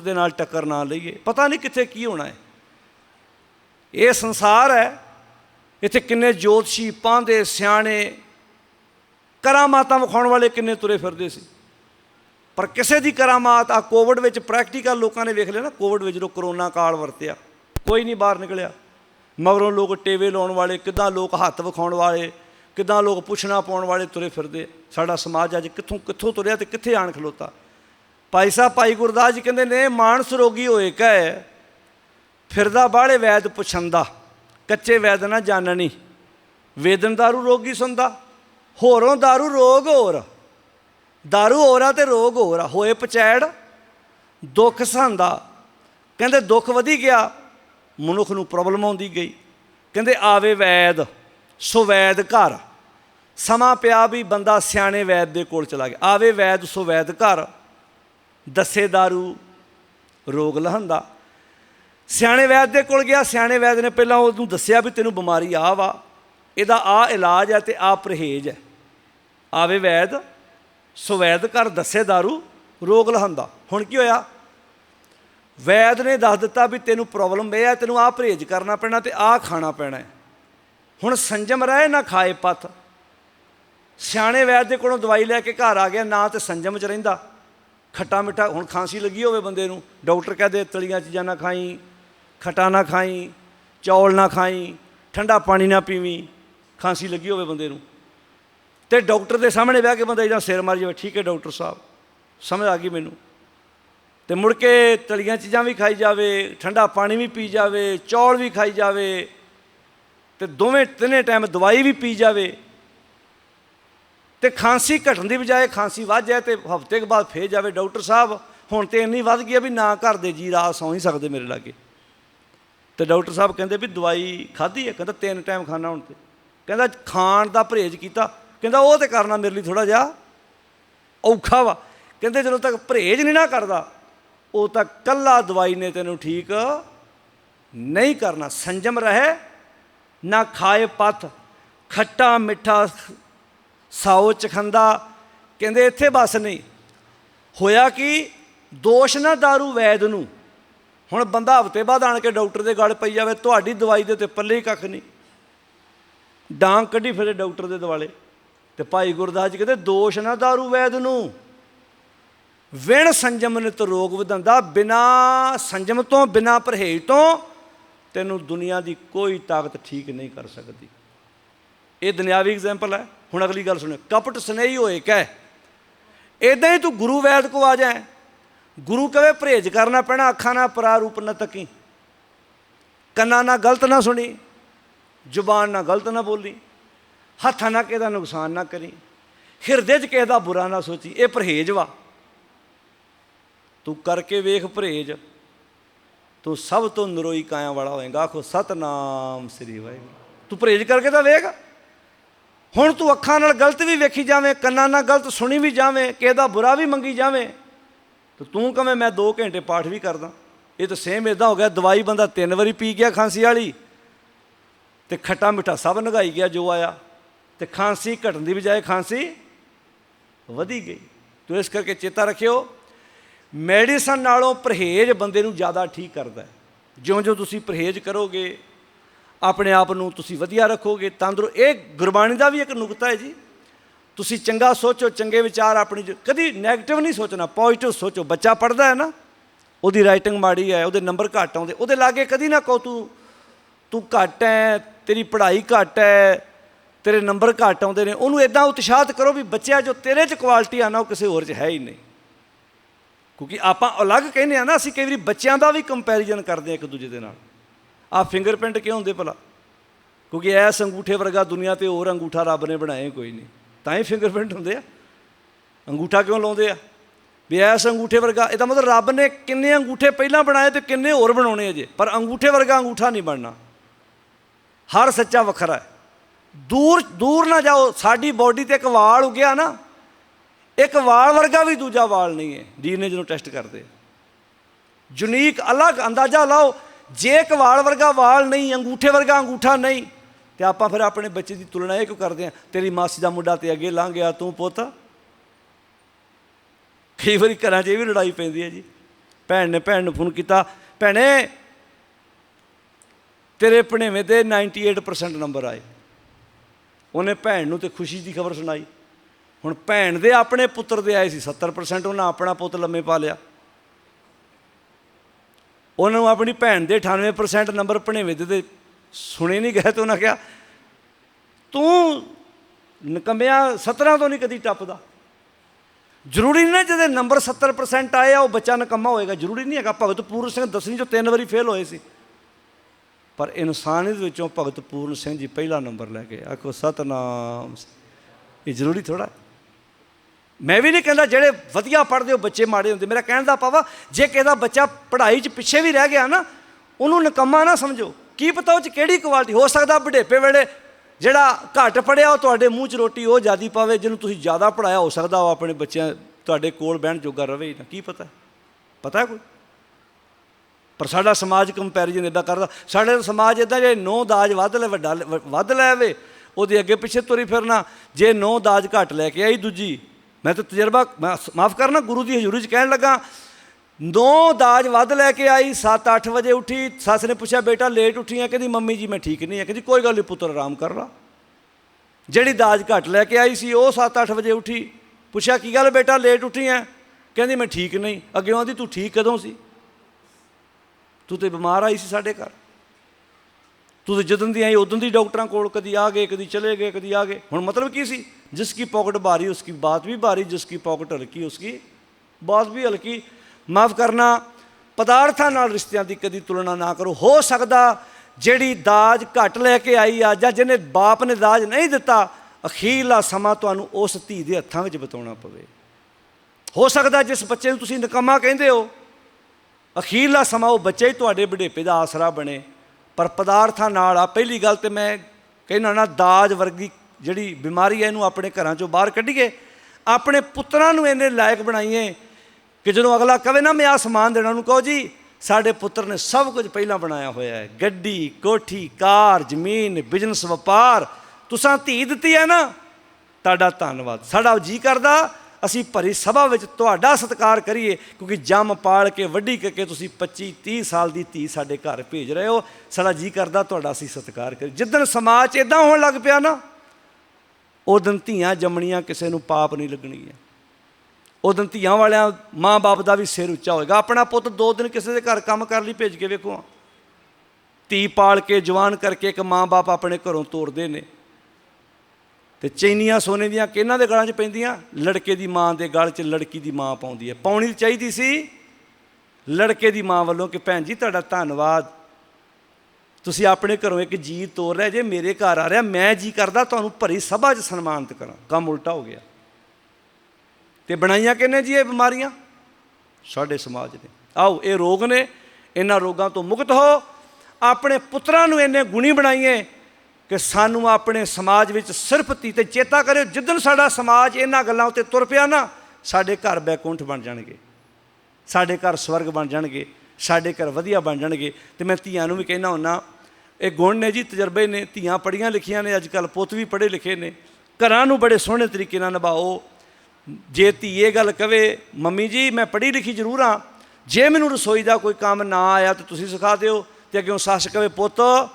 ਦੇ ਨਾਲ ਟੱਕਰ ਨਾ ਲਈਏ। ਪਤਾ ਨਹੀਂ ਕਿੱਥੇ ਕੀ ਹੋਣਾ ਹੈ। ਇਹ ਸੰਸਾਰ ਹੈ। ਇੱਥੇ ਕਿੰਨੇ ਜੋਤਸ਼ੀ ਪਾਂਦੇ, ਸਿਆਣੇ। ਕਰਾਮਾਤਾਂ ਵਿਖਾਉਣ ਵਾਲੇ ਕਿੰਨੇ ਤੁਰੇ ਫਿਰਦੇ ਸੀ। ਪਰ ਕਿਸੇ ਦੀ ਕਰਾਮਾਤ ਆ ਕੋਵਿਡ ਵਿੱਚ ਪ੍ਰੈਕਟੀਕਲ ਲੋਕਾਂ ਨੇ ਵੇਖ ਲਿਆ ਨਾ, ਕੋਵਿਡ ਵਿੱਚ ਜਦੋਂ ਕਰੋਨਾ ਕਾਲ ਵਰਤਿਆ, ਕੋਈ ਨਹੀਂ ਬਾਹਰ ਨਿਕਲਿਆ। ਮਗਰੋਂ ਲੋਕ ਟੇਵੇ ਲਾਉਣ ਵਾਲੇ, ਕਿਦਾਂ ਲੋਕ ਹੱਥ ਵਿਖਾਉਣ ਵਾਲੇ, ਕਿਦਾਂ ਲੋਕ ਪੁੱਛਣਾ ਪਾਉਣ ਵਾਲੇ ਤੁਰੇ ਫਿਰਦੇ। ਸਾਡਾ ਸਮਾਜ ਅੱਜ ਕਿੱਥੋਂ ਕਿੱਥੋਂ ਤੁਰਿਆ ਤੇ ਕਿੱਥੇ ਆਣ ਖਲੋਤਾ? ਭਾਈ ਸਾਹਿਬ, ਭਾਈ ਗੁਰਦਾਸ ਜੀ ਕਹਿੰਦੇ ਨੇ, ਮਾਨਸ ਰੋਗੀ ਹੋਏ ਕਹੇ, ਫਿਰਦਾ ਬਾਹਲੇ ਵੈਦ ਪੁੱਛੰਦਾ, ਕੱਚੇ ਵੈਦ ਨਾ ਜਾਣਨੀ, ਵੇਦਨ ਦਾਰੂ ਰੋਗੀ ਸੁਣਦਾ, ਹੋਰੋਂ ਦਾਰੂ ਰੋਗ ਹੋਰ, ਦਾਰੂ ਹੋਰ ਆ ਤੇ ਰੋਗ ਹੋਰ ਆ ਹੋਏ ਪਚੈੜ, ਦੁੱਖ ਸੰਦਾ, ਕਹਿੰਦੇ ਦੁੱਖ ਵਧੀ ਗਿਆ, ਮਨੁੱਖ ਨੂੰ ਪ੍ਰੋਬਲਮ ਆਉਂਦੀ ਗਈ, ਕਹਿੰਦੇ ਆਵੇ ਵੈਦ, ਸੋ ਵੈਦ ਘਰ, ਸਮਾਂ ਪਿਆ ਵੀ ਬੰਦਾ ਸਿਆਣੇ ਵੈਦ ਦੇ ਕੋਲ ਚਲਾ ਗਿਆ, ਆਵੇ ਵੈਦ ਸੋ ਵੈਦ ਘਰ ਦੱਸੇ ਦਾਰੂ ਰੋਗ ਲਹੰਦਾ। ਸਿਆਣੇ ਵੈਦ ਦੇ ਕੋਲ ਗਿਆ, ਸਿਆਣੇ ਵੈਦ ਨੇ ਪਹਿਲਾਂ ਉਹਨੂੰ ਦੱਸਿਆ ਵੀ ਤੈਨੂੰ ਬਿਮਾਰੀ ਆ ਵਾ, ਇਹਦਾ ਆ ਇਲਾਜ ਹੈ ਤੇ ਆ ਪਰਹੇਜ਼ ਹੈ। ਆਵੇ ਵੈਦ, ਸੋ ਵੈਦ ਕਰ ਦੱਸੇ ਦਾਰੂ ਰੋਗ ਲਹੰਦਾ। ਹੁਣ ਕੀ ਹੋਇਆ? ਵੈਦ ਨੇ ਦੱਸ ਦਿੱਤਾ ਵੀ ਤੈਨੂੰ ਪ੍ਰੋਬਲਮ ਇਹ ਹੈ, ਤੈਨੂੰ ਆ ਪਰਹੇਜ਼ ਕਰਨਾ ਪੈਣਾ ਤੇ ਆ ਖਾਣਾ ਪੈਣਾ ਹੁਣ ਸੰਜਮ ਰਹੇ, ਨਾ ਖਾਏ ਪੱਥ। ਸਿਆਣੇ ਵੈਦ ਦੇ ਕੋਲੋਂ ਦਵਾਈ ਲੈ ਕੇ ਘਰ ਆ ਗਿਆ, ਨਾ ਤੇ ਸੰਜਮ ਚ ਰਹਿੰਦਾ। ਖੱਟਾ ਮਿੱਠਾ, ਹੁਣ ਖਾਂਸੀ ਲੱਗੀ ਹੋਵੇ ਬੰਦੇ ਨੂੰ, ਡਾਕਟਰ ਕਹਦੇ ਤਲੀਆਂ ਚੀਜ਼ਾਂ ਨਾ ਖਾਈ, ਖੱਟਾ ਨਾ ਖਾਈ, ਚੌਲ ਨਾ ਖਾਈ, ਠੰਡਾ ਪਾਣੀ ਨਾ ਪੀਵੀਂ, ਖਾਂਸੀ ਲੱਗੀ ਹੋਵੇ ਬੰਦੇ ਨੂੰ। ਤੇ ਡਾਕਟਰ ਦੇ ਸਾਹਮਣੇ ਬਹਿ ਕੇ ਬੰਦਾ ਇਹਦਾ ਸਿਰ ਮਾਰੀ ਜਾਵੇ, ਠੀਕ ਹੈ ਡਾਕਟਰ ਸਾਹਿਬ, ਸਮਝ ਆ ਗਈ ਮੈਨੂੰ। ਤੇ ਮੁੜ ਕੇ ਤਲੀਆਂ ਚੀਜ਼ਾਂ ਵੀ ਖਾਈ ਜਾਵੇ, ਠੰਡਾ ਪਾਣੀ ਵੀ ਪੀ ਜਾਵੇ, ਚੌਲ ਵੀ ਖਾਈ ਜਾਵੇ, ਤੇ ਦੋਵੇਂ ਤਿੰਨੇ ਟਾਈਮ ਦਵਾਈ ਵੀ ਪੀ ਜਾਵੇ ਤੇ ਖਾਂਸੀ ਘਟਣ ਦੀ ਬਜਾਏ ਖਾਂਸੀ ਵੱਧ ਜਾਏ ਤੇ ਹਫ਼ਤੇ ਕੁ ਬਾਅਦ ਫੇਰ ਜਾਵੇ ਡਾਕਟਰ ਸਾਹਿਬ, ਹੁਣ ਤੇ ਇੰਨੀ ਵੱਧ ਗਈ ਆ ਵੀ ਨਾ ਘਰ ਦੇ ਜੀ ਰਾਤ ਸੌਂ ਹੀ ਸਕਦੇ ਮੇਰੇ ਲਾਗੇ। ਤੇ ਡਾਕਟਰ ਸਾਹਿਬ ਕਹਿੰਦੇ ਵੀ ਦਵਾਈ ਖਾਧੀ ਹੈ ਕਹਿੰਦਾ ਤਿੰਨ ਟਾਈਮ ਖਾਣਾ ਹੁਣ ਤੇ। ਕਹਿੰਦਾ ਖਾਣ ਦਾ ਪਰਹੇਜ਼ ਕੀਤਾ। ਕਹਿੰਦਾ ਉਹ ਤੇ ਕਰਨਾ ਮੇਰੇ ਲਈ ਥੋੜਾ ਜਿਹਾ ਔਖਾ ਵਾ। ਕਹਿੰਦੇ ਜਦੋਂ ਤੱਕ ਪਰਹੇਜ਼ ਨਹੀਂ ਨਾ ਕਰਦਾ, ਉਹ ਤੱਕ ਕੱਲਾ ਦਵਾਈ ਨੇ ਤੈਨੂੰ ਠੀਕ ਨਹੀਂ ਕਰਨਾ। ਸੰਜਮ ਰਹੇ, ਨਾ ਖਾਏ ਪੱਥ ਖੱਟਾ ਮਿੱਠਾ ਸਾਓ ਚਖੰਦਾ ਕਹਿੰਦੇ ਇੱਥੇ ਬਸ ਨਹੀਂ ਹੋਇਆ ਕਿ ਦੋਸ਼ ਨਾ दारू ਵੈਦ ਨੂੰ ਹੁਣ ਬੰਦਾ ਹਫਤੇ ਬਾਅਦ ਆਣ ਕੇ ਡਾਕਟਰ ਦੇ ਗਲ ਪਈ ਜਾਵੇ ਤੁਹਾਡੀ ਦਵਾਈ ਦੇ ਤੇ ਪੱਲੇ ਹੀ ਕੱਖ ਨਹੀਂ ਡਾਂਗ ਕੱਢੀ ਫਿਰੇ ਡਾਕਟਰ ਦੇ ਦਿਵਾਲੇ ਤੇ ਭਾਈ ਗੁਰਦਾਸ ਜੀ ਕਹਿੰਦੇ ਦੋਸ਼ ਨਾ दारू ਵੈਦ ਨੂੰ ਵਿਣ ਸੰਜਮ ਨਿਤ ਰੋਗ ਵਧੰਦਾ ਬਿਨਾ ਸੰਜਮ ਤੋਂ ਬਿਨਾ ਪਰਹੇਜ਼ ਤੋਂ ਤੈਨੂੰ ਦੁਨੀਆ ਦੀ ਕੋਈ ਤਾਕਤ ਠੀਕ ਨਹੀਂ ਕਰ ਸਕਦੀ ਇਹ ਦੁਨਿਆਵੀ ਐਗਜ਼ਾਮਪਲ ਹੈ। ਹੁਣ ਅਗਲੀ ਗੱਲ ਸੁਣੋ ਕਪਟ ਸਨੇਹੀ ਹੋਏ, ਕਹਿ। ਇਦਾਂ ਹੀ ਤੂੰ ਗੁਰੂ ਵੈਦ ਕੋ ਆ ਜਾਏ। ਗੁਰੂ ਕਵੇ ਪਰਹੇਜ਼ ਕਰਨਾ ਪੈਣਾ, ਅੱਖਾਂ ਨਾਲ ਪਰਾਰੂਪ ਨਾ ਤੱਕੀ। ਕੰਨਾਂ ਨਾਲ ਗਲਤ ਨਾ ਸੁਣੀ। ਜ਼ੁਬਾਨ ਨਾਲ ਗਲਤ ਨਾ ਬੋਲੀ। ਹੱਥਾਂ ਨਾਲ ਕਿਸੇ ਦਾ ਨੁਕਸਾਨ ਨਾ ਕਰੀ। ਹਿਰਦੇ 'ਚ ਕਿਸੇ ਦਾ ਬੁਰਾ ਨਾ ਸੋਚੀ। ਇਹ ਪਰਹੇਜ਼ ਵਾ। ਤੂੰ ਕਰਕੇ ਵੇਖ ਪਰਹੇਜ਼। ਤੂੰ ਸਭ ਤੋਂ ਨਰੋਈ ਕਾਇਆ ਵਾਲਾ ਹੋਏਗਾ। ਆਖੋ, ਸਤਨਾਮ ਸ੍ਰੀ ਵਾਹਿਗੁਰੂ। ਤੂੰ ਪਰਹੇਜ਼ ਕਰਕੇ ਤਾਂ ਵੇਖ। ਹੁਣ ਤੂੰ ਅੱਖਾਂ ਨਾਲ ਗਲਤ ਵੀ ਵੇਖੀ ਜਾਵੇਂ, ਕੰਨਾਂ ਨਾਲ ਗਲਤ ਸੁਣੀ ਵੀ ਜਾਵੇਂ, ਕਿਸੇ ਦਾ ਬੁਰਾ ਵੀ ਮੰਗੀ ਜਾਵੇਂ, ਤੇ ਤੂੰ ਕਵੇਂ ਮੈਂ 2 ਘੰਟੇ ਪਾਠ ਵੀ ਕਰਦਾ। ਇਹ ਤਾਂ ਸੇਮ ਇਦਾਂ ਹੋ ਗਿਆ, ਦਵਾਈ ਬੰਦਾ ਤਿੰਨ ਵਾਰੀ ਪੀ ਗਿਆ ਖਾਂਸੀ ਵਾਲੀ, ਤੇ ਖੱਟਾ ਮਿੱਠਾ ਸਭ ਨਗਾਈ ਗਿਆ ਜੋ ਆਇਆ, ਤੇ ਖਾਂਸੀ ਘਟਣ ਦੀ ਬਜਾਏ ਖਾਂਸੀ ਵਧੀ ਗਈ। ਤੋ ਇਸ ਕਰਕੇ ਚੇਤਾ ਰੱਖਿਓ ਮੈਡੀਸਨ ਨਾਲੋਂ ਪਰਹੇਜ਼ ਬੰਦੇ ਨੂੰ ਜ਼ਿਆਦਾ ਠੀਕ ਕਰਦਾ ਹੈ। ਜਿਉਂ-ਜਿਉਂ ਤੁਸੀਂ ਪਰਹੇਜ਼ ਕਰੋਗੇ ਆਪਣੇ ਆਪ ਨੂੰ ਤੁਸੀਂ ਵਧੀਆ ਰੱਖੋਗੇ ਤੰਦਰੁ ਇਹ ਗੁਰਬਾਣੀ ਦਾ ਵੀ ਇੱਕ ਨੁਕਤਾ ਹੈ ਜੀ। ਤੁਸੀਂ ਚੰਗਾ ਸੋਚੋ, ਚੰਗੇ ਵਿਚਾਰ ਆਪਣੀ ਜ- ਕਦੀ 네ਗੇਟਿਵ ਨਹੀਂ ਸੋਚਣਾ ਪੋਜ਼ਿਟਿਵ ਸੋਚੋ। ਬੱਚਾ ਪੜਦਾ ਹੈ ਨਾ, ਉਹਦੀ ਰਾਈਟਿੰਗ ਮਾੜੀ ਹੈ, ਉਹਦੇ ਨੰਬਰ ਘੱਟ ਆਉਂਦੇ, ਉਹਦੇ ਲਾਗੇ ਕਦੀ ਨਾ ਕਹੋ, ਤੂੰ ਤੂੰ ਘੱਟ ਹੈ, ਤੇਰੀ ਪੜ੍ਹਾਈ ਘੱਟ ਹੈ, ਤੇਰੇ ਨੰਬਰ ਘੱਟ ਆਉਂਦੇ ਨੇ। ਉਹਨੂੰ ਇਦਾਂ ਉਤਸ਼ਾਹਤ ਕਰੋ ਵੀ ਬੱਚਿਆ ਜੋ ਤੇਰੇ 'ਚ ਕੁਆਲਿਟੀ ਆ ਨਾ, ਉਹ ਕਿਸੇ ਹੋਰ 'ਚ ਹੈ ਹੀ ਨਹੀਂ। ਕਿਉਂਕਿ ਆਪਾਂ ਅਲੱਗ ਕਹਿੰਦੇ ਆ ਨਾ, ਅਸੀਂ ਕਈ ਵਾਰੀ ਬੱਚਿਆਂ ਦਾ ਵੀ ਕੰਪੈਰੀਜ਼ਨ ਕਰਦੇ ਆ ਇੱਕ ਦੂਜੇ ਦੇ ਨਾਲ। ਆ ਫਿੰਗਰਪ੍ਰਿੰਟ ਕਿਉਂ ਹੁੰਦੇ ਭਲਾ? ਕਿਉਂਕਿ ਐਸ ਅੰਗੂਠੇ ਵਰਗਾ ਦੁਨੀਆ ਤੇ ਹੋਰ ਅੰਗੂਠਾ ਰੱਬ ਨੇ ਬਣਾਏ, ਕੋਈ ਨਹੀਂ। ਤਾਂ ਹੀ ਫਿੰਗਰਪ੍ਰਿੰਟ ਹੁੰਦੇ ਆ। ਅੰਗੂਠਾ ਕਿਉਂ ਲਾਉਂਦੇ ਆ? ਵੀ ਐਸ ਅੰਗੂਠੇ ਵਰਗਾ ਇਹਦਾ ਮਤਲਬ ਰੱਬ ਨੇ ਕਿੰਨੇ ਅੰਗੂਠੇ ਪਹਿਲਾਂ ਬਣਾਏ ਤੇ ਕਿੰਨੇ ਹੋਰ ਬਣਾਉਣੇ ਅਜੇ ਪਰ ਅੰਗੂਠੇ ਵਰਗਾ ਅੰਗੂਠਾ ਨਹੀਂ ਬਣਨਾ। ਹਰ ਸੱਚਾ ਵੱਖਰਾ ਹੈ। ਦੂਰ ਦੂਰ ਨਾ ਜਾਓ। ਸਾਡੀ ਬਾਡੀ ਤੇ ਇੱਕ ਵਾਲ ਉਗਿਆ ਨਾ, ਇੱਕ ਵਾਲ ਵਰਗਾ ਵੀ ਦੂਜਾ ਵਾਲ ਨਹੀਂ ਹੈ। ਡੀਐਨਏ ਜਿਹਨੂੰ ਟੈਸਟ ਕਰਦੇ ਯੂਨੀਕ, ਅਲੱਗ ਅੰਦਾਜ਼ਾ ਲਾਓ। ਜੇ ਇੱਕ ਵਾਲ ਵਰਗਾ ਵਾਲ ਨਹੀਂ, ਅੰਗੂਠੇ ਵਰਗਾ ਅੰਗੂਠਾ ਨਹੀਂ, ਤੇ ਆਪਾਂ ਫਿਰ ਆਪਣੇ ਬੱਚੇ ਦੀ ਤੁਲਨਾ ਇਹ ਕਿਉਂ ਕਰਦੇ ਆ ਤੇਰੀ ਮਾਸੀ ਦਾ ਮੁੰਡਾ ਤੇ ਅੱਗੇ ਲੰਘ ਗਿਆ ਤੂੰ ਪੁੱਤ। ਕਈ ਵਾਰੀ ਘਰਾਂ 'ਚ ਇਹ ਵੀ ਲੜਾਈ ਪੈਂਦੀ ਹੈ ਜੀ। ਭੈਣ ਨੇ ਭੈਣ ਨੂੰ ਫੋਨ ਕੀਤਾ, ਭੈਣੇ, ਤੇਰੇ ਭਣੇਵੇਂ ਦੇ 98% ਨੰਬਰ ਆਏ। ਉਹਨੇ ਭੈਣ ਨੂੰ ਤੇ ਖੁਸ਼ੀ ਦੀ ਖਬਰ ਸੁਣਾਈ। ਹੁਣ ਭੈਣ ਦੇ ਆਪਣੇ ਪੁੱਤਰ ਦੇ ਆਏ ਸੀ 70% ਉਹਨਾਂ ਆਪਣਾ ਪੁੱਤ ਲੰਮੇ ਪਾ ਲਿਆ। ਉਹਨਾਂ ਨੂੰ ਆਪਣੀ ਭੈਣ ਦੇ 98% ਨੰਬਰ ਭਣੇਵੇਂ ਦੇ ਸੁਣੇ ਨਹੀਂ ਗਏ ਤੇ ਉਹਨਾਂ ਕਿਹਾ, ਤੂੰ ਨਕੰਮਿਆ 17 ਤੋਂ ਨਹੀਂ ਕਦੀ ਟੱਪਦਾ। ਜ਼ਰੂਰੀ ਨਹੀਂ ਨਾ ਜਿਹਦੇ ਨੰਬਰ 70% ਆਏ ਆ, ਉਹ ਬੱਚਾ ਨਕੰਮਾ ਹੋਏਗਾ। ਜ਼ਰੂਰੀ ਨਹੀਂ ਹੈਗਾ, ਭਗਤ ਪੂਰਨ ਸਿੰਘ ਦਸਵੀਂ ਚੋਂ ਤਿੰਨ ਵਾਰੀ ਫੇਲ ਹੋਏ ਸੀ। ਪਰ ਇਨਸਾਨੀਅਤ ਵਿੱਚੋਂ ਭਗਤ ਪੂਰਨ ਸਿੰਘ ਜੀ ਪਹਿਲਾ ਨੰਬਰ ਲੈ ਕੇ ਆਖੋ, ਸਤਨਾਮ ਇਹ ਜ਼ਰੂਰੀ ਥੋੜਾ ਮੈਂ ਵੀ ਨਹੀਂ ਕਹਿੰਦਾ ਜਿਹੜੇ ਵਧੀਆ ਪੜ੍ਹਦੇ ਹੋ ਬੱਚੇ ਮਾੜੇ ਹੁੰਦੇ। ਮੇਰਾ ਕਹਿਣ ਦਾ ਪਾਵਾ ਜੇ ਕਿਸੇ ਦਾ ਬੱਚਾ ਪੜ੍ਹਾਈ 'ਚ ਪਿੱਛੇ ਵੀ ਰਹਿ ਗਿਆ ਨਾ, ਉਹਨੂੰ ਨਕੰਮਾ ਨਾ ਸਮਝੋ। ਕੀ ਪਤਾ ਉਹ 'ਚ ਕਿਹੜੀ ਕੁਆਲਿਟੀ, ਹੋ ਸਕਦਾ ਬੁਢੇਪੇ ਵੇਲੇ ਜਿਹੜਾ ਘੱਟ ਪੜਿਆ ਉਹ ਤੁਹਾਡੇ ਮੂੰਹ 'ਚ ਰੋਟੀ ਉਹ ਜਿਆਦੀ ਪਾਵੇ, ਜਿਹਨੂੰ ਤੁਸੀਂ ਜ਼ਿਆਦਾ ਪੜਾਇਆ ਹੋ ਸਕਦਾ ਉਹ ਆਪਣੇ ਬੱਚਿਆਂ ਤੁਹਾਡੇ ਕੋਲ ਬਹਿਣ ਜੋਗਾ ਰਵੇ ਹੀ ਨਾ। ਕੀ ਪਤਾ? ਪਤਾ ਕੋਈ? ਪਰ ਸਾਡਾ ਸਮਾਜ ਕੰਪੈਰੀਜ਼ਨ ਇਦਾਂ ਕਰਦਾ। ਸਾਡੇ ਸਮਾਜ ਇਦਾਂ ਜੇ ਨੌ ਦਾਜ ਵੱਧ ਲੈ, ਵੱਡਾ ਲੈ- ਵੱਧ ਲੈਵੇ ਉਹਦੇ ਅੱਗੇ ਪਿੱਛੇ ਤੁਰੀ ਫਿਰਨਾ। ਜੇ ਨੌ ਦਾਜ ਘੱਟ ਲੈ ਕੇ ਆਈ ਦੂਜੀ ਮੈਂ ਤਾਂ ਤਜਰਬਾ ਮਾਫ ਕਰਨਾ, ਗੁਰੂ ਦੀ ਹਜ਼ੂਰੀ 'ਚ ਕਹਿਣ ਲੱਗਾ, ਨੌ ਦਾਜ ਵੱਧ ਲੈ ਕੇ ਆਈ 7-8 ਵਜੇ ਉੱਠੀ, ਸੱਸ ਨੇ ਪੁੱਛਿਆ, ਬੇਟਾ ਲੇਟ ਉੱਠੀ ਆ ਕਹਿੰਦੀ ਮੰਮੀ ਜੀ ਮੈਂ ਠੀਕ ਨਹੀਂ ਆ ਕਹਿੰਦੀ ਕੋਈ ਗੱਲ ਨਹੀਂ ਪੁੱਤਰ ਆਰਾਮ ਕਰ ਲਾ। ਜਿਹੜੀ ਦਾਜ ਘੱਟ ਲੈ ਕੇ ਆਈ ਸੀ, ਉਹ 7-8 ਵਜੇ ਉੱਠੀ, ਪੁੱਛਿਆ, ਕੀ ਗੱਲ ਬੇਟਾ ਲੇਟ ਉੱਠੀ ਆ ਕਹਿੰਦੀ ਮੈਂ ਠੀਕ ਨਹੀਂ। ਅੱਗੇ ਆਂਦੀ ਤੂੰ ਠੀਕ ਕਦੋਂ ਸੀ? ਤੂੰ ਤੇ ਬਿਮਾਰ ਆਈ ਸੀ ਸਾਡੇ ਘਰ। ਤੂੰ ਤੇ ਜਦੋਂ ਦੀ ਆਈ, ਉਦੋਂ ਦੀ ਡਾਕਟਰਾਂ ਕੋਲ ਕਦੀ ਆ ਗਏ, ਕਦੀ ਚਲੇ ਗਏ, ਕਦੀ ਆ ਗਏ। ਹੁਣ ਮਤਲਬ ਕੀ ਸੀ? ਜਿਸ ਕੀ जिसकी पॉकेट भारी, उसकी बात भी भारी, जिसकी पॉकेट हल्की, उसकी ਬਾਤ ਵੀ ਹਲਕੀ ਮਾਫ ਕਰਨਾ ਪਦਾਰਥਾਂ ਨਾਲ ਰਿਸ਼ਤਿਆਂ ਦੀ ਕਦੀ ਤੁਲਨਾ ਨਾ ਕਰੋ ਹੋ ਸਕਦਾ ਜਿਹੜੀ ਦਾਜ ਘਟ ਲੈ ਕੇ ਆਈ ਆ ਜਾਂ ਜਿਹਨੇ ਬਾਪ ਨੇ ਦਾਜ ਨਹੀਂ ਦਿੱਤਾ ਅਖੀਰਲਾ ਸਮਾਂ ਤੁਹਾਨੂੰ ਉਸ ਧੀ ਦੇ ਹੱਥਾਂ ਵਿੱਚ ਬਤਾਉਣਾ ਪਵੇ ਹੋ ਸਕਦਾ ਜਿਸ ਬੱਚੇ ਨੂੰ ਤੁਸੀਂ ਨਕਮਾ ਕਹਿੰਦੇ ਹੋ ਅਖੀਰਲਾ ਸਮਾਂ ਉਹ ਬੱਚਾ ਹੀ ਤੁਹਾਡੇ ਬੁਢੇਪੇ ਦਾ ਆਸਰਾ ਬਣੇ ਪਰ ਪਦਾਰਥਾਂ ਨਾਲ ਆ ਪਹਿਲੀ ਗੱਲ ਤੇ ਮੈਂ ਕਹਿਣਾ ਨਾ ਦਾਜ ਵਰਗੀ ਜਿਹੜੀ ਬਿਮਾਰੀ ਹੈ ਇਹਨੂੰ ਆਪਣੇ ਘਰਾਂ ਚੋਂ ਬਾਹਰ ਕੱਢੀਏ, ਆਪਣੇ ਪੁੱਤਰਾਂ ਨੂੰ ਇਹਨੇ ਲਾਇਕ ਬਣਾਈਏ ਕਿ ਜਦੋਂ ਅਗਲਾ ਕਵੇ ਨਾ, ਮੈਂ ਆ ਸਮਾਨ ਦੇਣਾ ਨੂੰ ਕਹੋ ਜੀ, ਸਾਡੇ ਪੁੱਤਰ ਨੇ ਸਭ ਕੁਝ ਪਹਿਲਾਂ ਬਣਾਇਆ ਹੋਇਆ ਹੈ। ਗੱਡੀ, ਕੋਠੀ, ਕਾਰ, ਜ਼ਮੀਨ ਬਿਜ਼ਨਸ ਵਪਾਰ, ਤੁਸੀਂ ਧੀ ਦਿੱਤੀ ਹੈ ਨਾ, ਤੁਹਾਡਾ ਧੰਨਵਾਦ। ਸਾਡਾ ਜੀ ਕਰਦਾ, ਅਸੀਂ ਭਰੀ ਸਭਾ ਵਿੱਚ ਤੁਹਾਡਾ ਸਤਿਕਾਰ ਕਰੀਏ, ਕਿਉਂਕਿ ਜੰਮ ਪਾਲ ਕੇ ਵੱਡੀ ਕਰਕੇ ਤੁਸੀਂ 25 30 ਸਾਲ ਦੀ ਧੀ ਸਾਡੇ ਘਰ ਭੇਜ ਰਹੇ ਹੋ। ਸਾਡਾ ਜੀ ਕਰਦਾ, ਤੁਹਾਡਾ ਅਸੀਂ ਸਤਿਕਾਰ ਕਰੀਏ। ਜਿੱਦਣ ਸਮਾਜ 'ਚ ਇਦਾਂ ਹੋਣ ਲੱਗ ਪਿਆ ਨਾ ਉਦੋਂ ਧੀਆਂ ਜੰਮਣੀਆਂ ਕਿਸੇ ਨੂੰ ਪਾਪ ਨਹੀਂ ਲੱਗਣੀ ਹੈ ਉਦੋਂ ਧੀਆਂ ਵਾਲਿਆਂ ਮਾਂ-ਬਾਪ ਦਾ ਵੀ ਸਿਰ ਉੱਚਾ ਹੋਏਗਾ। ਆਪਣਾ ਪੁੱਤ ਦੋ ਦਿਨ ਕਿਸੇ ਦੇ ਘਰ ਕੰਮ ਕਰ ਲਈ, ਭੇਜ ਕੇ ਵੇਖੋ। ਧੀ ਪਾਲ ਕੇ, ਜਵਾਨ ਕਰਕੇ ਇੱਕ ਮਾਂ-ਬਾਪ ਆਪਣੇ ਘਰੋਂ ਤੋਰਦੇ ਨੇ। ਤੇ ਚੈਨੀਆਂ ਸੋਨੇ ਦੀਆਂ ਕਿਹਨਾਂ ਦੇ ਗਲਾਂ 'ਚ ਪੈਂਦੀਆਂ? ਲੜਕੇ ਦੀ ਮਾਂ ਦੇ ਗਲ 'ਚ ਲੜਕੀ ਦੀ ਮਾਂ ਪਾਉਂਦੀ ਹੈ। ਪਾਉਣੀ ਚਾਹੀਦੀ ਸੀ ਲੜਕੇ ਦੀ ਮਾਂ ਵੱਲੋਂ ਕਿ ਭੈਣ ਜੀ, ਤੁਹਾਡਾ ਧੰਨਵਾਦ। ਤੁਸੀਂ ਆਪਣੇ ਘਰੋਂ ਇੱਕ ਜੀ ਤੋਰ ਰਿਹਾ ਜੇ ਮੇਰੇ ਘਰ ਆ ਰਿਹਾ, ਮੈਂ ਜੀ ਕਰਦਾ, ਤੁਹਾਨੂੰ ਭਰੀ ਸਭਾ 'ਚ ਸਨਮਾਨਿਤ ਕਰਾਂ। ਕੰਮ ਉਲਟਾ ਹੋ ਗਿਆ। ਤੇ ਬਣਾਈਆਂ ਕਿੰਨੇ ਜੀ ਇਹ ਬਿਮਾਰੀਆਂ? ਸਾਡੇ ਸਮਾਜ ਨੇ। ਆਓ, ਇਹ ਰੋਗ ਨੇ, ਇਹਨਾਂ ਰੋਗਾਂ ਤੋਂ ਮੁਕਤ ਹੋ। ਆਪਣੇ ਪੁੱਤਰਾਂ ਨੂੰ ਇੰਨੇ ਗੁਣੀ ਬਣਾਈਏ ਕਿ ਸਾਨੂੰ ਆਪਣੇ ਸਮਾਜ ਵਿੱਚ ਸਿਰਫ ਤੀ ਤੇ ਚੇਤਾ ਕਰਿਓ, ਜਿੱਦਣ ਸਾਡਾ ਸਮਾਜ ਇਹਨਾਂ ਗੱਲਾਂ ਉੱਤੇ ਤੁਰ ਪਿਆ ਨਾ, ਸਾਡੇ ਘਰ ਬੈਕੁੰਠ ਬਣ ਜਾਣਗੇ। ਸਾਡੇ ਘਰ ਸਵਰਗ ਬਣ ਜਾਣਗੇ, ਸਾਡੇ ਘਰ ਵਧੀਆ ਬਣ ਜਾਣਗੇ। ਤੇ ਮੈਂ ਧੀਆਂ ਨੂੰ ਵੀ ਕਹਿਣਾ ਹੁੰਨਾ ਇਹ ਗੁਣ ਨੇ ਜੀ, ਤਜਰਬੇ ਨੇ, ਧੀਆਂ ਪੜੀਆਂ ਲਿਖੀਆਂ ਨੇ ਅੱਜ ਕੱਲ ਪੁੱਤ ਵੀ ਪੜ੍ਹੇ ਲਿਖੇ ਨੇ। ਘਰਾਂ ਨੂੰ ਬੜੇ ਸੋਹਣੇ ਤਰੀਕੇ ਨਾਲ ਨਿਭਾਓ। ਜੇ ਧੀ ਇਹ ਗੱਲ ਕਵੇ, ਮੰਮੀ ਜੀ, ਮੈਂ ਪੜ੍ਹੀ ਲਿਖੀ ਜ਼ਰੂਰ ਹਾਂ। ਜੇ ਮੈਨੂੰ ਰਸੋਈ ਦਾ ਕੋਈ ਕੰਮ ਨਾ ਆਇਆ ਤਾਂ ਤੁਸੀਂ ਸਿਖਾ ਦਿਓ। ਤੇ ਅੱਗੇ ਉਹ ਸੱਸ ਕਵੇ, ਪੁੱਤ,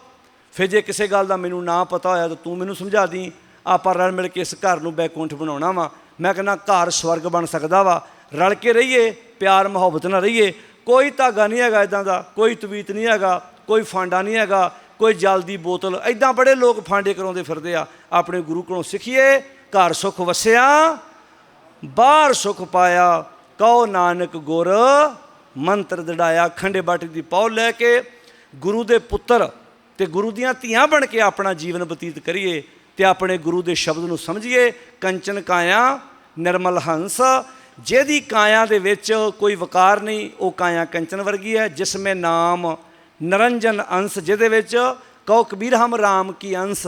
ਫਿਰ ਜੇ ਕਿਸੇ ਗੱਲ ਦਾ ਮੈਨੂੰ ਨਾ ਪਤਾ ਹੋਇਆ ਤਾਂ ਤੂੰ ਮੈਨੂੰ ਸਮਝਾ ਦੀ। ਆਪਾਂ ਰਲ ਮਿਲ ਕੇ ਇਸ ਘਰ ਨੂੰ ਬੈਕੁੰਠ ਬਣਾਉਣਾ ਵਾ। ਮੈਂ ਕਹਿੰਦਾ, ਘਰ ਸਵਰਗ ਬਣ ਸਕਦਾ ਵਾ। ਰਲ ਕੇ ਰਹੀਏ, ਪਿਆਰ ਮੁਹੱਬਤ ਨਾਲ ਰਹੀਏ। ਕੋਈ ਧਾਗਾ ਨਹੀਂ ਹੈਗਾ ਇਦਾਂ ਦਾ, ਕੋਈ ਤਵੀਤ ਨਹੀਂ ਹੈਗਾ, ਕੋਈ ਫਾਂਡਾ ਨਹੀਂ ਹੈਗਾ। ਕੋਈ ਜਲ ਦੀ ਬੋਤਲ ਇਦਾਂ ਬੜੇ ਲੋਕ ਫਾਂਡੇ ਕਰਾਉਂਦੇ ਫਿਰਦੇ ਆ। ਆਪਣੇ ਗੁਰੂ ਕੋਲੋਂ ਸਿੱਖੀਏ, ਘਰ ਸੁਖ ਵਸਿਆ, ਬਾਹਰ ਸੁਖ ਪਾਇਆ, ਕਹੋ ਨਾਨਕ ਗੁਰ, ਮੰਤਰ ਦੜਾਇਆ, ਖੰਡੇ ਬਾਟੀ ਦੀ ਪੌ ਲੈ ਕੇ ਗੁਰੂ ਦੇ ਪੁੱਤਰ ਤੇ ਗੁਰੂ ਦੀਆਂ ਧੀਆਂ ਬਣ ਕੇ ਆਪਣਾ ਜੀਵਨ ਬਤੀਤ ਕਰੀਏ ਤੇ ਆਪਣੇ ਗੁਰੂ ਦੇ ਸ਼ਬਦ ਨੂੰ ਸਮਝੀਏ। ਕੰਚਨ ਕਾਇਆ, ਨਿਰਮਲ ਹੰਸ, ਜਿਹਦੀ ਕਾਇਆ ਦੇ ਵਿੱਚ ਕੋਈ ਵਕਾਰ ਨਹੀਂ, ਉਹ ਕਾਇਆ ਕੰਚਨ ਵਰਗੀ ਹੈ, ਜਿਸ ਮੇ ਨਾਮ ਨਰੰਜਨ ਅੰਸ਼, ਜਿਹਦੇ ਵਿੱਚ ਕਹੋ ਕਬੀਰ ਹਮ ਰਾਮ ਕੀ ਅੰਸ਼,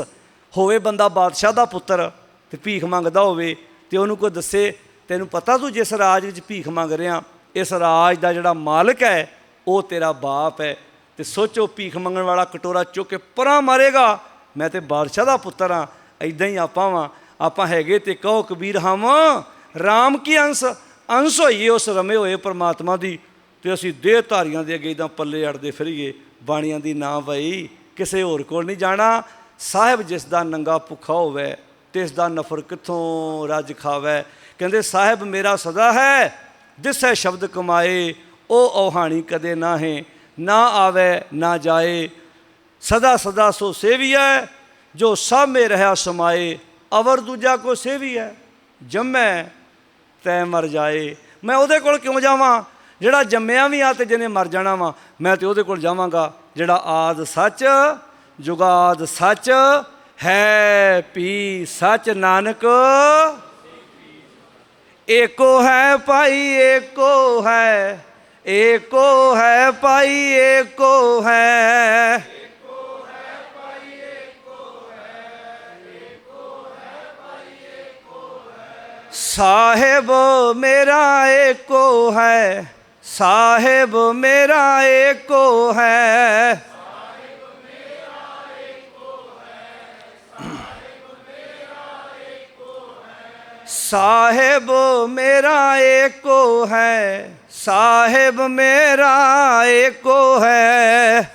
ਹੋਵੇ ਬੰਦਾ ਬਾਦਸ਼ਾਹ ਦਾ ਪੁੱਤਰ ਤੇ ਭੀਖ ਮੰਗਦਾ ਹੋਵੇ, ਤੇ ਉਹਨੂੰ ਕੋਈ ਦੱਸੇ, ਤੈਨੂੰ ਪਤਾ ਤੂੰ ਜਿਸ ਰਾਜ ਵਿੱਚ ਭੀਖ ਮੰਗ ਰਿਹਾ, ਇਸ ਰਾਜ ਦਾ ਜਿਹੜਾ ਮਾਲਕ ਹੈ, ਉਹ ਤੇਰਾ ਬਾਪ ਹੈ। ਤੇ ਸੋਚੋ ਭੀਖ ਮੰਗਣ ਵਾਲਾ ਕਟੋਰਾ ਚੁੱਕ ਕੇ ਪਰਾਂ ਮਾਰੇਗਾ, ਮੈਂ ਤੇ ਬਾਦਸ਼ਾਹ ਦਾ ਪੁੱਤਰ ਹਾਂ ਐਦਾਂ ਹੀ ਆਪਾਂ ਵਾਂ। ਆਪਾਂ ਹੈਗੇ ਤੇ ਕਹੋ ਕਬੀਰ ਹਮ ਰਾਮ ਕੀ ਅੰਸ਼ ਅੰਸ਼ ਹੋਈਏ ਉਸ ਰਮੇ ਹੋਏ ਪਰਮਾਤਮਾ ਦੀ ਤੇ ਅਸੀਂ ਦੇਹ ਧਾਰੀਆਂ ਦੇ ਅੱਗੇ ਇਦਾਂ ਪੱਲੇ ਅੜਦੇ ਫਿਰੀਏ, ਬਾਣੀਆਂ ਦੀ ਨਾ ਵਈ, ਕਿਸੇ ਹੋਰ ਕੋਲ ਨਹੀਂ ਜਾਣਾ। ਸਾਹਿਬ ਜਿਸ ਦਾ ਨੰਗਾ ਭੁੱਖਾ ਹੋਵੇ ਤਿਸ ਦਾ ਨਫਰ ਕਿੱਥੋਂ ਰੱਜ ਖਾਵੇ? ਕਹਿੰਦੇ, ਸਾਹਿਬ ਮੇਰਾ ਸਦਾ ਹੈ ਦਿਸੈ ਸ਼ਬਦ ਕਮਾਏ, ਉਹ ਔਹਾਣੀ ਕਦੇ ਨਾ ਹੈ ਨਾ ਆਵੇ, ਨਾ ਜਾਏ। ਸਦਾ ਸਦਾ ਸੋ ਸੇਵੀਐ, ਜੋ ਸਭ ਮੇ ਰਹਾ ਸਮਾਏ, ਅਵਰ ਦੂਜਾ ਕੋ ਸੇਵੀਐ, ਜੰਮੈ ਤੈ ਮਰ ਜਾਏ। ਮੈਂ ਉਹਦੇ ਕੋਲ ਕਿਉਂ ਜਾਵਾਂ? ਜਿਹੜਾ ਜੰਮਿਆ ਵੀ ਆ ਤੇ ਜਿਹਨੇ ਮਰ ਜਾਣਾ ਵਾ, ਮੈਂ ਤੇ ਉਹਦੇ ਕੋਲ ਜਾਵਾਂਗਾ। ਜਿਹੜਾ ਆਦ ਸੱਚ, ਜੁਗਾਦ ਸੱਚ, ਹੈ ਪੀ ਸੱਚ ਨਾਨਕ। ਏਕੋ ਹੈ ਭਾਈ, ਏਕੋ ਹੈ ਏਕੋ ਹੈ ਭਾਈ, ਏਕੋ ਹੈ। ਸਾਹਿਬ ਮੇਰਾ ਏਕੋ ਹੈ। ਸਾਹਿਬ ਮੇਰਾ ਏਕੋ ਹੈ ਸਾਹਿਬ ਮੇਰਾ ਏਕੋ ਹੈ ਸਾਹਿਬ ਮੇਰਾ ਏਕੋ ਹੈ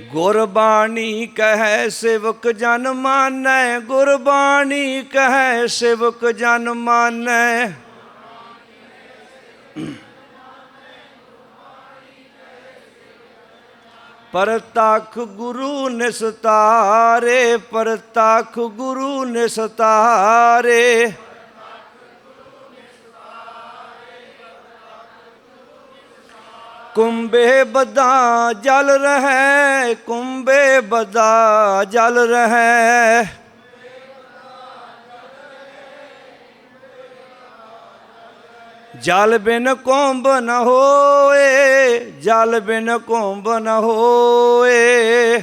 ਗੁਰਬਾਣੀ ਕਹੈ ਸੇਵਕ ਜਨ ਮਾਨੈ ਗੁਰਬਾਣੀ ਕਹੈ ਸੇਵਕ ਜਨ ਮਾਨੈ ਪਰਤਖ ਗੁਰੂ ਨਿਸਤਾਰੇ ਪਰਤਖ ਗੁਰੂ ਨਿਸਤਾਰੇ ਕੁੰਬੇ ਬਦਾ ਜਲ ਰਹੈ ਕੁੰਬੇ ਬਦਾ ਜਲ ਰਹੈ। ਜਲ ਬਿਨ ਕੁੰਭ ਨ ਹੋਏ, ਜਲ ਬਿਨ ਕੁੰਭ ਨ ਹੋਏ।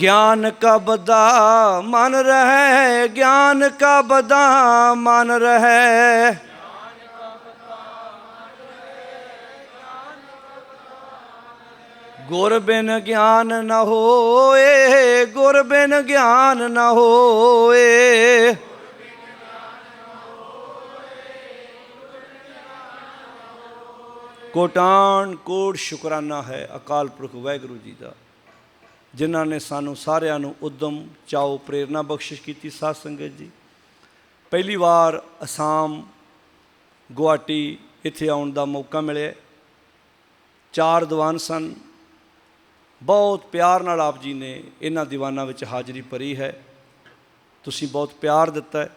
ਗਿਆਨ ਕਾ ਬਦਾ ਮਨ ਰਹਿ, ਗਿਆਨ ਕਾ ਬਦਾ ਮਨ ਰਹਿ। ਗੁਰ ਬਿਨ ਗਿਆਨ ਨ ਹੋਏ, ਗੁਰ ਬਿਨ ਗਿਆਨ ਨ ਹੋਏ। ਕੋਟਾਨ ਕੋਟ ਸ਼ੁਕਰਾਨਾ ਹੈ ਅਕਾਲ ਪੁਰਖ ਵਾਹਿਗੁਰੂ ਜੀ ਦਾ। ਜਿਨ੍ਹਾਂ ਨੇ ਸਾਨੂੰ ਸਾਰਿਆਂ ਨੂੰ ਉਦਮ, ਚਾਓ, ਪ੍ਰੇਰਣਾ ਬਖਸ਼ਿਸ਼ ਕੀਤੀ ਸਾਧ ਸੰਗਤ ਜੀ। ਪਹਿਲੀ ਵਾਰ ਅਸਾਮ, ਗੁਹਾਟੀ ਇੱਥੇ ਆਉਣ ਦਾ ਮੌਕਾ ਮਿਲਿਆ। ਚਾਰ ਦੀਵਾਨ ਸਨ। ਬਹੁਤ ਪਿਆਰ ਨਾਲ ਆਪ ਜੀ ਨੇ ਇਹਨਾਂ ਦੀਵਾਨਾਂ ਵਿੱਚ ਹਾਜ਼ਰੀ ਭਰੀ ਹੈ। ਤੁਸੀਂ ਬਹੁਤ ਪਿਆਰ ਦਿੱਤਾ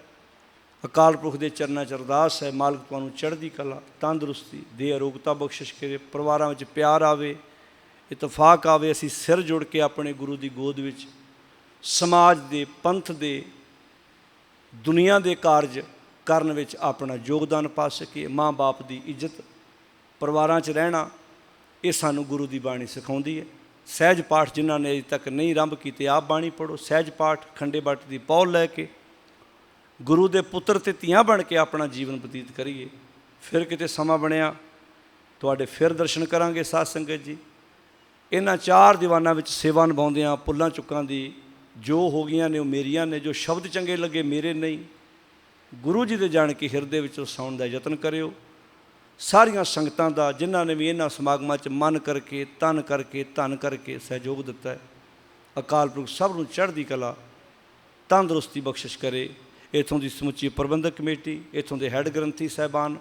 ਅਕਾਲ ਪੁਰਖ ਦੇ ਚਰਨਾਂ 'ਚ ਅਰਦਾਸ ਹੈ, ਮਾਲਕ ਤੁਹਾਨੂੰ ਚੜ੍ਹਦੀ ਕਲਾ, ਤੰਦਰੁਸਤੀ ਦੇ ਅਰੋਗਤਾ ਬਖਸ਼ਿਸ਼ ਕਰੇ, ਪਰਿਵਾਰਾਂ ਵਿੱਚ ਪਿਆਰ ਆਵੇ। ਇਤਫਾਕ ਆਵੇ, ਅਸੀਂ ਸਿਰ ਜੁੜ ਕੇ ਆਪਣੇ ਗੁਰੂ ਦੀ ਗੋਦ ਵਿੱਚ, ਸਮਾਜ ਦੇ, ਪੰਥ ਦੇ, ਦੁਨੀਆ ਦੇ ਕਾਰਜ ਕਰਨ ਵਿੱਚ ਆਪਣਾ ਯੋਗਦਾਨ ਪਾ ਸਕੀਏ। ਮਾਂ-ਬਾਪ ਦੀ ਇੱਜ਼ਤ ਪਰਿਵਾਰਾਂ 'ਚ ਰਹਿਣਾ, ਇਹ ਸਾਨੂੰ ਗੁਰੂ ਦੀ ਬਾਣੀ ਸਿਖਾਉਂਦੀ ਹੈ। ਸਹਿਜ ਪਾਠ ਜਿਨ੍ਹਾਂ ਨੇ ਅਜੇ ਤੱਕ ਨਹੀਂ ਆਰੰਭ ਕੀਤੇ, ਆਪ ਬਾਣੀ ਪੜੋ ਸਹਿਜ ਪਾਠ ਖੰਡੇ ਬਾਟ ਦੀ ਪੌਲ ਲੈ ਕੇ, ਗੁਰੂ ਦੇ ਪੁੱਤਰ ਤੇ ਧੀਆਂ ਬਣ ਕੇ ਆਪਣਾ ਜੀਵਨ ਬਤੀਤ ਕਰੀਏ। ਫਿਰ ਕਿਤੇ ਸਮਾਂ ਬਣਿਆ, ਤੁਹਾਡੇ ਫਿਰ ਦਰਸ਼ਨ ਕਰਾਂਗੇ ਸਾਧ ਸੰਗਤ ਜੀ। ਇਹਨਾਂ ਚਾਰ ਦੀਵਾਨਾਂ ਵਿੱਚ ਸੇਵਾ ਨਿਭਾਉਂਦਿਆਂ ਪੁੱਲਾਂ ਚੁੱਕਾਂ ਦੀ ਜੋ ਹੋ ਗਈਆਂ ਨੇ ਉਹ ਮੇਰੀਆਂ ਨੇ, ਜੋ ਸ਼ਬਦ ਚੰਗੇ ਲੱਗੇ ਮੇਰੇ ਨਹੀਂ। ਗੁਰੂ ਜੀ ਦੇ ਜਾਣ ਕੇ ਹਿਰਦੇ ਵਿੱਚ ਸੌਣ ਦਾ ਯਤਨ ਕਰਿਓ। ਸਾਰੀਆਂ ਸੰਗਤਾਂ ਦਾ ਜਿਨ੍ਹਾਂ ਨੇ ਵੀ ਇਹਨਾਂ ਸਮਾਗਮਾਂ 'ਚ ਮਨ ਕਰਕੇ, ਤਨ ਕਰਕੇ, ਧਨ ਕਰਕੇ ਸਹਿਯੋਗ ਦਿੱਤਾ ਹੈ, ਅਕਾਲ ਪੁਰਖ ਸਭ ਨੂੰ ਚੜ੍ਹਦੀ ਕਲਾ, ਤੰਦਰੁਸਤੀ ਬਖਸ਼ਿਸ਼ ਕਰੇ। ਇਥੋਂ ਦੀ ਸਮੁੱਚੀ ਪ੍ਰਬੰਧਕ ਕਮੇਟੀ, ਇਥੋਂ ਦੇ ਹੈੱਡ ਗ੍ਰੰਥੀ ਸਾਹਿਬਾਨ,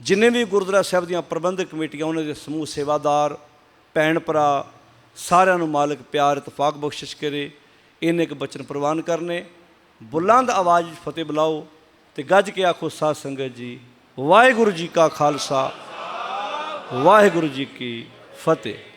ਜਿੰਨੇ ਵੀ ਗੁਰਦੁਆਰਾ ਸਾਹਿਬ ਦੀਆਂ ਪ੍ਰਬੰਧਕ ਕਮੇਟੀਆਂ, ਉਹਨਾਂ ਦੇ ਸਮੂਹ ਸੇਵਾਦਾਰ ਭੈਣ ਭਰਾ, ਸਾਰਿਆਂ ਨੂੰ ਮਾਲਕ ਪਿਆਰ, ਇਤਫਾਕ, ਬਖਸ਼ਿਸ਼ ਕਰੇ। ਇਹਨੇ ਇੱਕ ਬਚਨ ਪ੍ਰਵਾਨ ਕਰਨੇ। ਬੁਲੰਦ ਆਵਾਜ਼ ਵਿੱਚ ਫਤਿਹ ਬੁਲਾਓ ਤੇ ਗੱਜ ਕੇ ਆਖੋ, ਸਾਧ ਸੰਗਤ ਜੀ, ਵਾਹਿਗੁਰੂ ਜੀ ਕਾ ਖਾਲਸਾ, ਵਾਹਿਗੁਰੂ ਜੀ ਕੀ ਫਤਿਹ।